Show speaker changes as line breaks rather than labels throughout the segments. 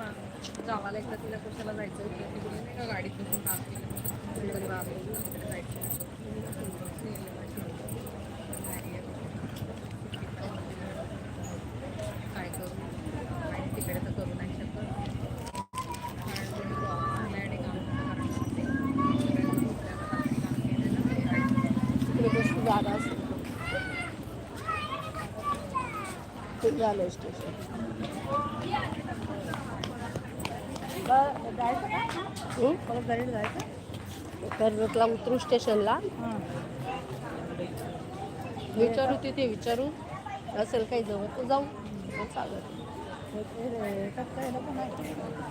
गावाला एकदा तिला कशाला जायचं होतं तिकडे नाही का गाडीत बसून काम केलं तरी जायचं. काय करू? आणि तिकडे तर करू नाही शकत. कारण
स्टेशन कर्जतला उतरू स्टेशनला. विचारू तिथे विचारू. असेल काही जवळ तर जाऊ. चालत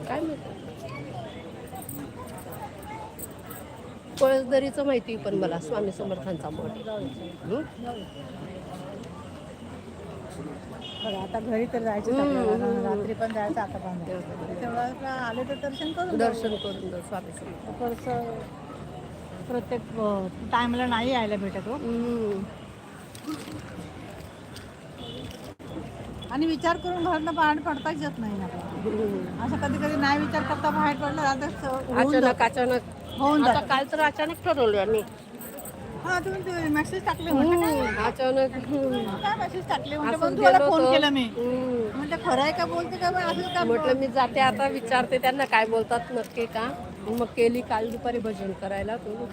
काय माहिती? पळसदरीचं माहिती पण मला स्वामी समर्थांचा मठ.
बघा आता घरी तर जायचं. रात्री पण जायचं आता पण जायचं आले तर दर्शन करून.
दर्शन करून स्वामी
प्रत्येक टाइमला नाही यायला भेटत हो. आणि विचार करून घरातनं बाहेर पडताच येत नाही
हं.
असं कधी कधी नाही विचार करता बाहेर पडलं
अचानक. अचानक
होऊन.
काल तर अचानक ठरवलं आणि
हा तुम्ही मेसेज टाकले म्हटलं काय
अचानक.
काय मेसेज टाकले म्हणजे
असंच
मग तुम्हाला
गेलो
फोन
होतो.
केला मी. म्हणजे खरं आहे का बोलते का बा असं का
म्हटलं मी जाते आता विचारते त्यांना काय बोलतात नक्की का मग केली काल दुपारी भजन करायला तू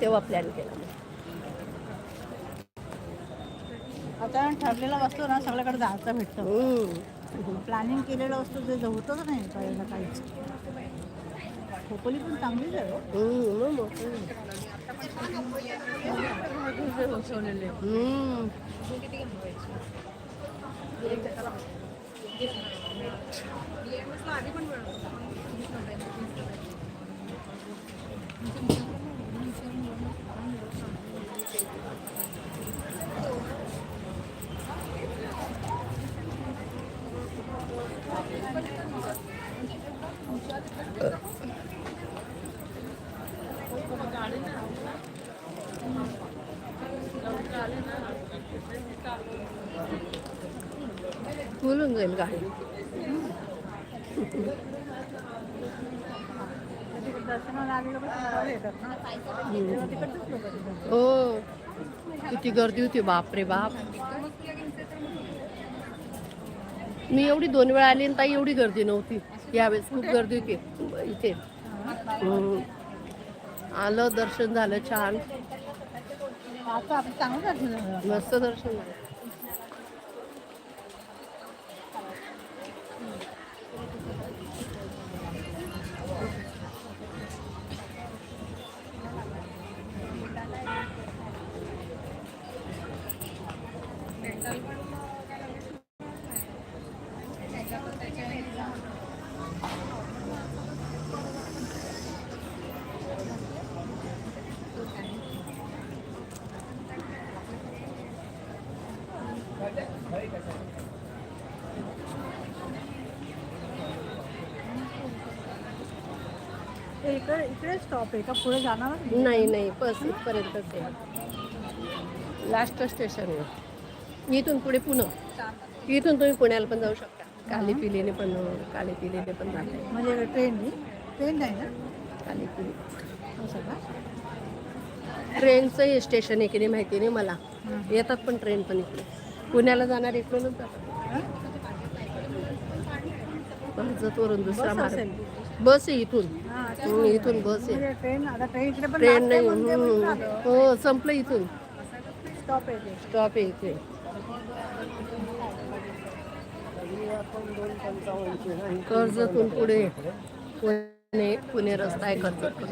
तेव्हा प्लॅन केला.
आता ठरलेला वस्तू ना सगळ्याकडे जायचं भेटतं. प्लॅनिंग केलेलं वस्तू ते जवतच नाही पाहिजे काहीच. खोपोली पण चांगलीच आहे हो.
हं, मग मोठं. हं. बोलून जाईल गाडी
तिकडे दर्शनाला आलेलं पण सकाळी येतात ना तेव्हा तिकडचेच लोक तिकडचे.
हो किती गर्दी होती बाप रे बाप मी एवढी दोन वेळा आली ताई एवढी गर्दी नव्हती यावेळेस खूप गर्दी होती इथे. आलं दर्शन झालं छान. मस्त दर्शन झालं
इकडे इकडे स्टॉप आहे का? पुढे जाणारच नाही?
नाही नाही बस इथपर्यंतच आहे. लास्ट स्टेशन आहे इथून पुढे पुणे. इथून तुम्ही पुण्याला पण जाऊ शकता. काली पिलीने पण काली पिलीने पण जाते
म्हणजे ट्रेन ट्रेन नाही ना
काली पिली.
असं का
ट्रेनचं हे स्टेशन आहे की नाही माहिती नाही मला. येतात पण ट्रेन पण इकडे. पुण्याला जाणार इकडूनच
हं?
कर्जतवरून दुसरा
बस
मार्ग
असेल.
बस आहे इथून
म्हणजे.
इथून बस आहे
म्हणजे ट्रेन last
नाही
भारत
हं. संपलं इथून
स्टॉप आहे ते
स्टॉप आहे इथे कर्जतून पुढे पुणे पुणे रस्ता आहे कर्जत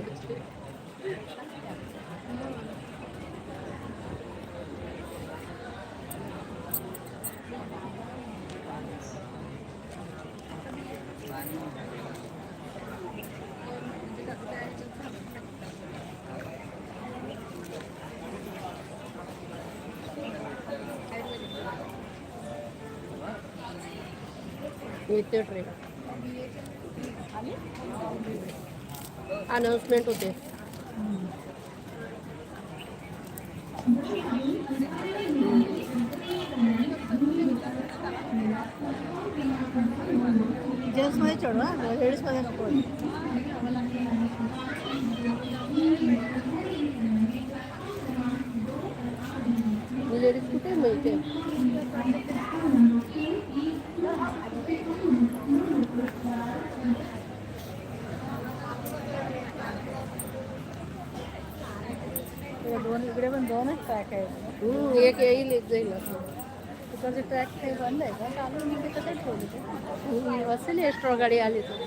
येते ट्रेन अनाउन्समेंट होते
जेंट्समध्ये चढू हा? लेडीजमध्ये नको
लेडीज कुठे मिळते
दोन इकडे पण दोनच पॅक आहेत.
एक येईल एक जाईल. असं
तिकडचे ट्रॅक काही बंद आहे का? चालू मी तिथं कसं ठेवले ते
हम्म, असेल एक्स्ट्रा गाडी आली तर.